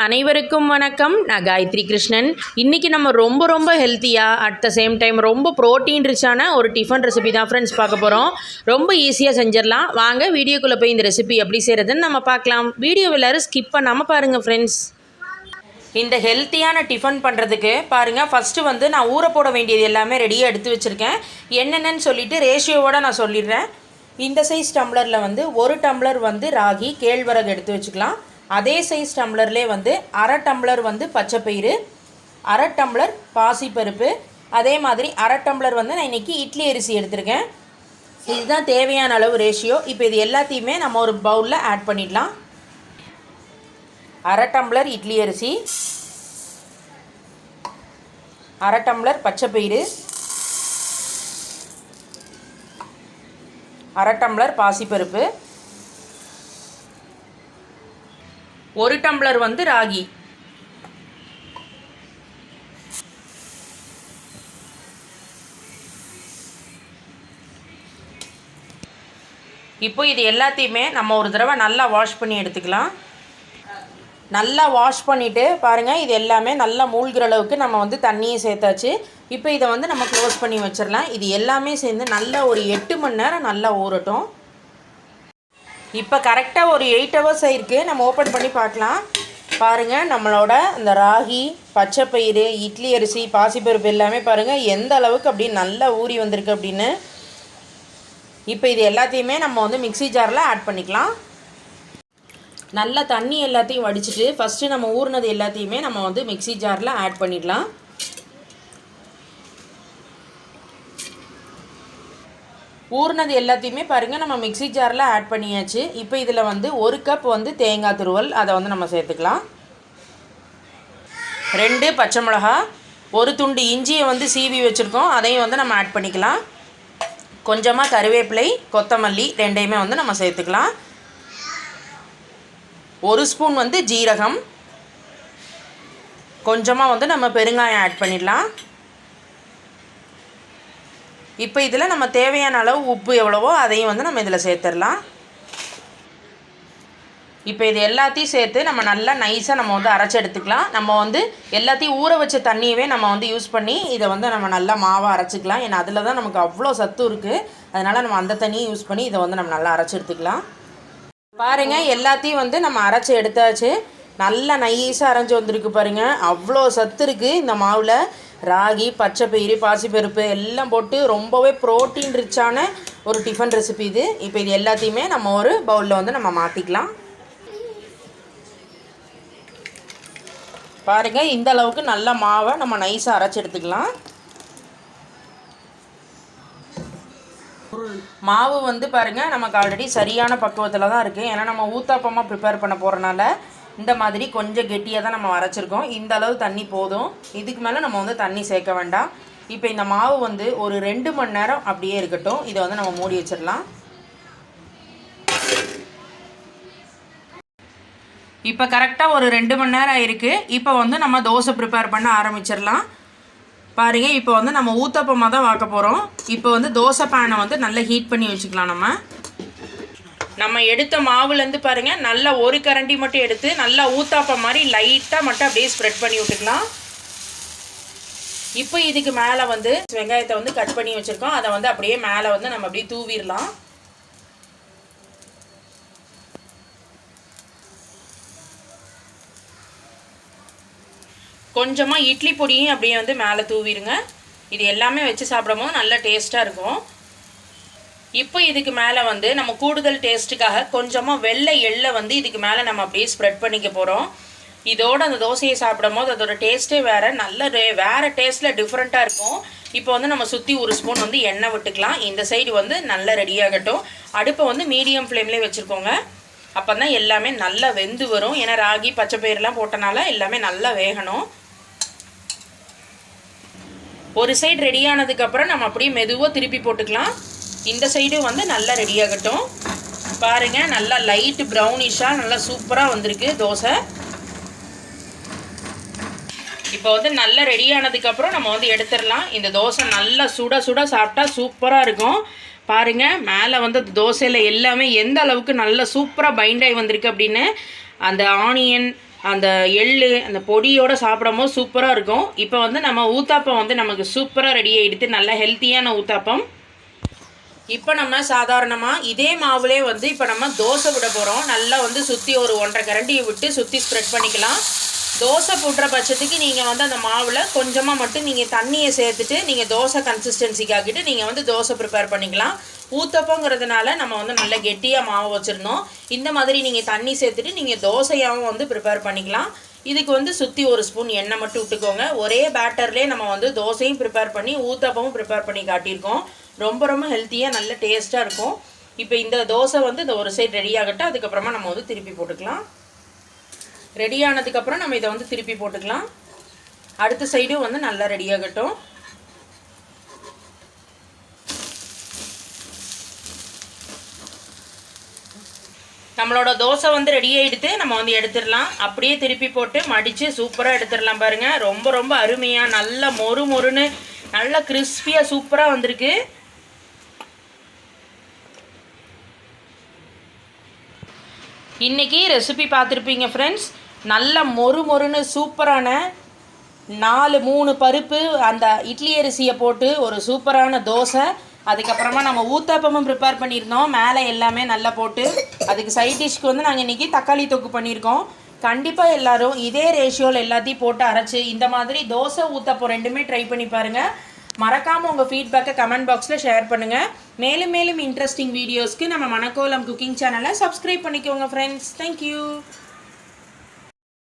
அனைவருக்கும் வணக்கம். நான் காயத்ரி கிருஷ்ணன். இன்றைக்கி நம்ம ரொம்ப ரொம்ப ஹெல்த்தியாக அட் த சேம் டைம் ரொம்ப ப்ரோட்டீன் ரிச்சான ஒரு டிஃபன் ரெசிபி தான் ஃப்ரெண்ட்ஸ் பார்க்க போகிறோம் ரொம்ப ஈஸியாக செஞ்சிடலாம். வாங்க வீடியோக்குள்ளே போய் இந்த ரெசிபி எப்படி செய்கிறதுன்னு நம்ம பார்க்கலாம். வீடியோ எல்லோரும் ஸ்கிப் பண்ணாமல் பாருங்கள் ஃப்ரெண்ட்ஸ் இந்த ஹெல்த்தியான டிஃபன் பண்ணுறதுக்கு பாருங்கள் ஃபஸ்ட்டு வந்து நான் ஊற போட வேண்டியது எல்லாமே ரெடியாக எடுத்து வச்சுருக்கேன். என்னென்னு சொல்லிவிட்டு ரேஷியோவோட நான் சொல்லிடுறேன். இந்த சைஸ் டம்ளரில் வந்து ஒரு டம்ளர் வந்து ராகி கேழ்வரகு எடுத்து வச்சுக்கலாம். அதே சைஸ் டம்ளர்லேயே வந்து அரை டம்ளர் வந்து பச்சைப்பயிறு அரை டம்ளர் பாசிப்பருப்பு அதே மாதிரி அரை டம்ளர் வந்து நான் இன்றைக்கி இட்லி அரிசி எடுத்திருக்கேன். இதுதான் தேவையான அளவு ரேஷியோ இப்போ இது எல்லாத்தையுமே நம்ம ஒரு பவுலில் ஆட் பண்ணிடலாம். அரை டம்ளர் இட்லி அரிசி அரை டம்ளர் பச்சைப்பயிறு அரை டம்ளர் பாசிப்பருப்பு ஒரு டம்ளர் வந்து ராகி. இப்போ இது எல்லாத்தையுமே நம்ம ஒரு தடவை நல்லா வாஷ் பண்ணி எடுத்துக்கலாம். நல்லா வாஷ் பண்ணிவிட்டு பாருங்கள் இது எல்லாமே நல்லா மூழ்கிற அளவுக்கு நம்ம வந்து தண்ணியை சேர்த்தாச்சு. இப்போ இதை வந்து நம்ம க்ளோஸ் பண்ணி வச்சிடலாம். இது எல்லாமே சேர்ந்து நல்லா ஒரு எட்டு மணி நேரம் நல்லா ஊறட்டும். இப்போ கரெக்டாக ஒரு எயிட் ஹவர்ஸ் ஆயிருக்கு. நம்ம ஓப்பன் பண்ணி பார்க்கலாம். பாருங்கள் நம்மளோட இந்த ராகி பச்சை பயிறு இட்லி அரிசி பாசிப்பருப்பு எல்லாமே பாருங்கள் எந்த அளவுக்கு அப்படி நல்லா ஊறி வந்திருக்கு அப்படின்னு. இப்போ இது எல்லாத்தையுமே நம்ம வந்து மிக்சி ஜாரில் ஆட் பண்ணிக்கலாம். நல்லா தண்ணி எல்லாத்தையும் வடிச்சிட்டு ஃபஸ்ட்டு நம்ம ஊறினது எல்லாத்தையுமே நம்ம வந்து மிக்சி ஜாரில் ஆட் பண்ணிடலாம். ஊறினது எல்லாத்தையுமே பாருங்கள் நம்ம மிக்சி ஜாரில் ஆட் பண்ணியாச்சு. இப்போ இதில் வந்து ஒரு கப் வந்து தேங்காய் துருவல் அதை வந்து நம்ம சேர்த்துக்கலாம். ரெண்டு பச்சை மிளகா ஒரு துண்டு இஞ்சியை வந்து சீவி வச்சுருக்கோம் அதையும் வந்து நம்ம ஆட் பண்ணிக்கலாம். கொஞ்சமாக கருவேப்பிலை கொத்தமல்லி ரெண்டையுமே வந்து நம்ம சேர்த்துக்கலாம். ஒரு ஸ்பூன் வந்து ஜீரகம். கொஞ்சமாக வந்து நம்ம பெருங்காயம் ஆட் பண்ணிடலாம். இப்போ இதில் நம்ம தேவையான அளவு உப்பு எவ்வளவோ அதையும் வந்து நம்ம இதில் சேர்த்துடலாம். இப்போ இது எல்லாத்தையும் சேர்த்து நம்ம நல்லா நைஸாக நம்ம வந்து அரைச்சி எடுத்துக்கலாம். நம்ம வந்து எல்லாத்தையும் ஊற வச்ச தண்ணியவே நம்ம வந்து யூஸ் பண்ணி இதை வந்து நம்ம நல்லா மாவாக அரைச்சிக்கலாம். ஏன்னா அதில் தான் நமக்கு அவ்வளோ சத்து இருக்குது அதனால் நம்ம அந்த தண்ணியை யூஸ் பண்ணி இதை வந்து நம்ம நல்லா அரைச்சி எடுத்துக்கலாம். பாருங்கள் எல்லாத்தையும் வந்து நம்ம அரைச்சி எடுத்தாச்சு. நல்லா நைஸாக அரைஞ்சி வந்திருக்கு பாருங்கள் அவ்வளோ சத்து இருக்குது இந்த மாவில். ராகி பச்சைப்பயிறு பாசிப்பருப்பு எல்லாம் போட்டு ரொம்பவே ப்ரோட்டீன் ரிச்சான ஒரு டிஃபன் ரெசிபி இது. இப்போ இது எல்லாத்தையுமே நம்ம ஒரு பவுலில் வந்து நம்ம மாற்றிக்கலாம் பாருங்கள் இந்த அளவுக்கு நல்ல மாவை நம்ம நைஸாக அரைச்சி எடுத்துக்கலாம். மாவு வந்து பாருங்கள் நமக்கு ஆல்ரெடி சரியான பக்குவத்தில் தான் இருக்குது ஏன்னா நம்ம ஊத்தாப்பமாக ப்ரிப்பேர் பண்ண போகிறனால இந்த மாதிரி கொஞ்சம் கெட்டியாக தான் நம்ம அரைச்சிருக்கோம். இந்த அளவு தண்ணி போதும். இதுக்கு மேலே நம்ம வந்து தண்ணி சேர்க்க வேண்டாம். இப்போ இந்த மாவு வந்து ஒரு ரெண்டு மணி நேரம் அப்படியே இருக்கட்டும். இதை வந்து நம்ம மூடி வச்சிடலாம். இப்போ கரெக்டாக ஒரு ரெண்டு மணி நேரம் ஆயிருக்கு. இப்போ வந்து நம்ம தோசை ப்ரிப்பேர் பண்ண ஆரம்பிச்சிடலாம். பாருங்க இப்போ வந்து நம்ம ஊத்தப்பமாக தான் வாக்க போகிறோம் இப்போ வந்து தோசை பேனை வந்து நல்லா ஹீட் பண்ணி வச்சுக்கலாம் நம்ம. நம்ம எடுத்த மாவுலேருந்து பாருங்கள் நல்லா ஒரு கரண்டி மட்டும் எடுத்து நல்லா ஊத்தாப்பம் மாதிரி லைட்டாக மட்டும் அப்படியே ஸ்ப்ரெட் பண்ணி விட்டுக்கலாம். இப்போ இதுக்கு மேலே வந்து வெங்காயத்தை வந்து கட் பண்ணி வச்சுருக்கோம். அதை வந்து அப்படியே மேலே வந்து நம்ம அப்படியே தூவிடலாம். கொஞ்சமாக இட்லி பொடியும் அப்படியே வந்து மேலே தூவிடுங்க. இது எல்லாமே வச்சு சாப்பிடும்போது நல்ல டேஸ்ட்டாக இருக்கும். இப்போ இதுக்கு மேலே வந்து நம்ம கூடுதல் டேஸ்ட்டுக்காக கொஞ்சமாக வெள்ளை எள்ளை வந்து இதுக்கு மேலே நம்ம அப்படியே ஸ்ப்ரெட் பண்ணிக்க போகிறோம் இதோட அந்த தோசையை சாப்பிடும் போது அதோட டேஸ்ட்டே வேறு நல்ல வேறு டேஸ்ட்டில் டிஃப்ரெண்ட்டாக இருக்கும். இப்போ வந்து நம்ம சுற்றி ஒரு ஸ்பூன் வந்து எண்ணெய் விட்டுக்கலாம். இந்த சைடு வந்து நல்லா ரெடியாகட்டும் அடுப்பை வந்து மீடியம் ஃப்ளேம்லேயே வச்சுருக்கோங்க. அப்போ தான் எல்லாமே நல்லா வெந்து வரும். ஏன்னா ராகி பச்சை பயிரெலாம் போட்டனால எல்லாமே நல்லா வேகணும். ஒரு சைடு ரெடியானதுக்கப்புறம் நம்ம அப்படியே மெதுவாக திருப்பி போட்டுக்கலாம். இந்த சைடும் வந்து நல்லா ரெடியாகட்டும் பாருங்கள் நல்லா லைட் ப்ரௌனிஷாக நல்லா சூப்பராக வந்திருக்கு தோசை. இப்போ வந்து நல்லா ரெடியானதுக்கப்புறம் நம்ம வந்து எடுத்துடலாம். இந்த தோசை நல்லா சுட சுட சாப்பிட்டா சூப்பராக இருக்கும். பாருங்கள் மேலே வந்து தோசையில் எல்லாமே எந்த அளவுக்கு நல்லா சூப்பராக பைண்ட் ஆகி வந்திருக்கு அப்படின்னு. அந்த ஆனியன் அந்த எள்ளு அந்த பொடியோடு சாப்பிடும் போது சூப்பராக இருக்கும். இப்போ வந்து நம்ம ஊத்தாப்பம் வந்து நமக்கு சூப்பராக ரெடி ஆகிடுது நல்லா ஹெல்த்தியான ஊத்தாப்பம். இப்போ நம்ம சாதாரணமாக இதே மாவுலே வந்து இப்போ நம்ம தோசை விட போகிறோம் நல்லா வந்து சுற்றி ஒரு ஒன்றரை கரண்டியை விட்டு சுற்றி ஸ்ப்ரெட் பண்ணிக்கலாம். தோசை போடுற பட்சத்துக்கு நீங்கள் வந்து அந்த மாவில் கொஞ்சமாக மட்டும் நீங்கள் தண்ணியை சேர்த்துட்டு நீங்கள் தோசை கன்சிஸ்டன்சிக்காக்கிட்டு நீங்கள் வந்து தோசை ப்ரிப்பேர் பண்ணிக்கலாம். ஊத்தப்பங்கிறதுனால நம்ம வந்து நல்ல கெட்டியாக மாவு வச்சுருந்தோம். இந்த மாதிரி நீங்கள் தண்ணி சேர்த்துட்டு நீங்கள் தோசையாகவும் வந்து ப்ரிப்பேர் பண்ணிக்கலாம். இதுக்கு வந்து சுற்றி ஒரு ஸ்பூன் எண்ணெய் மட்டும் விட்டுக்கோங்க. ஒரே பேட்டர்லேயே நம்ம வந்து தோசையும் ப்ரிப்பேர் பண்ணி ஊத்தப்பமும் ப்ரிப்பேர் பண்ணி காட்டியிருக்கோம். ரொம்ப ரொம்ப ஹெல்த்தியாக நல்ல டேஸ்ட்டாக இருக்கும். இப்போ இந்த தோசை வந்து இந்த ஒரு சைடு ரெடி ஆகட்டும். அதுக்கப்புறமா நம்ம வந்து திருப்பி போட்டுக்கலாம். ரெடி ஆனதுக்கப்புறம் நம்ம இதை வந்து திருப்பி போட்டுக்கலாம். அடுத்த சைடும் வந்து நல்லா ரெடி ஆகட்டும். நம்மளோட தோசை வந்து ரெடி ஆகிடுத்து நம்ம வந்து எடுத்துடலாம். அப்படியே திருப்பி போட்டு மடித்து சூப்பராக எடுத்துடலாம் பாருங்கள் ரொம்ப ரொம்ப அருமையாக நல்லா மொறு மொறுன்னு நல்லா கிறிஸ்பியாக சூப்பராக வந்திருக்கு. இன்றைக்கி ரெசிபி பார்த்துருப்பீங்க ஃப்ரெண்ட்ஸ் நல்ல மொறு மொறுன்னு சூப்பரான நாலு மூணு பருப்பு அந்த இட்லி அரிசியை போட்டு ஒரு சூப்பரான தோசை. அதுக்கப்புறமா நம்ம ஊத்தாப்பமும் ப்ரிப்பேர் பண்ணியிருந்தோம். மேலே எல்லாமே நல்லா போட்டு அதுக்கு சைட் டிஷ்க்கு வந்து நாங்கள் இன்றைக்கி தக்காளி தொக்கு பண்ணியிருக்கோம். கண்டிப்பாக எல்லாரும் இதே ரேஷியோவில் எல்லாத்தையும் போட்டு அரைச்சி இந்த மாதிரி தோசை ஊத்தப்பம் ரெண்டுமே ட்ரை பண்ணி பாருங்கள் மறக்காமல் உங்கள் ஃபீட்பேக்கை கமெண்ட் பாக்ஸில் ஷேர் பண்ணுங்கள் மேலும் மேலும் இன்ட்ரெஸ்டிங் வீடியோஸ்க்கு நம்ம மணக்கோலம் குக்கிங் சேனலை சப்ஸ்கிரைப் பண்ணிக்கோங்க ஃப்ரெண்ட்ஸ் தேங்க்யூ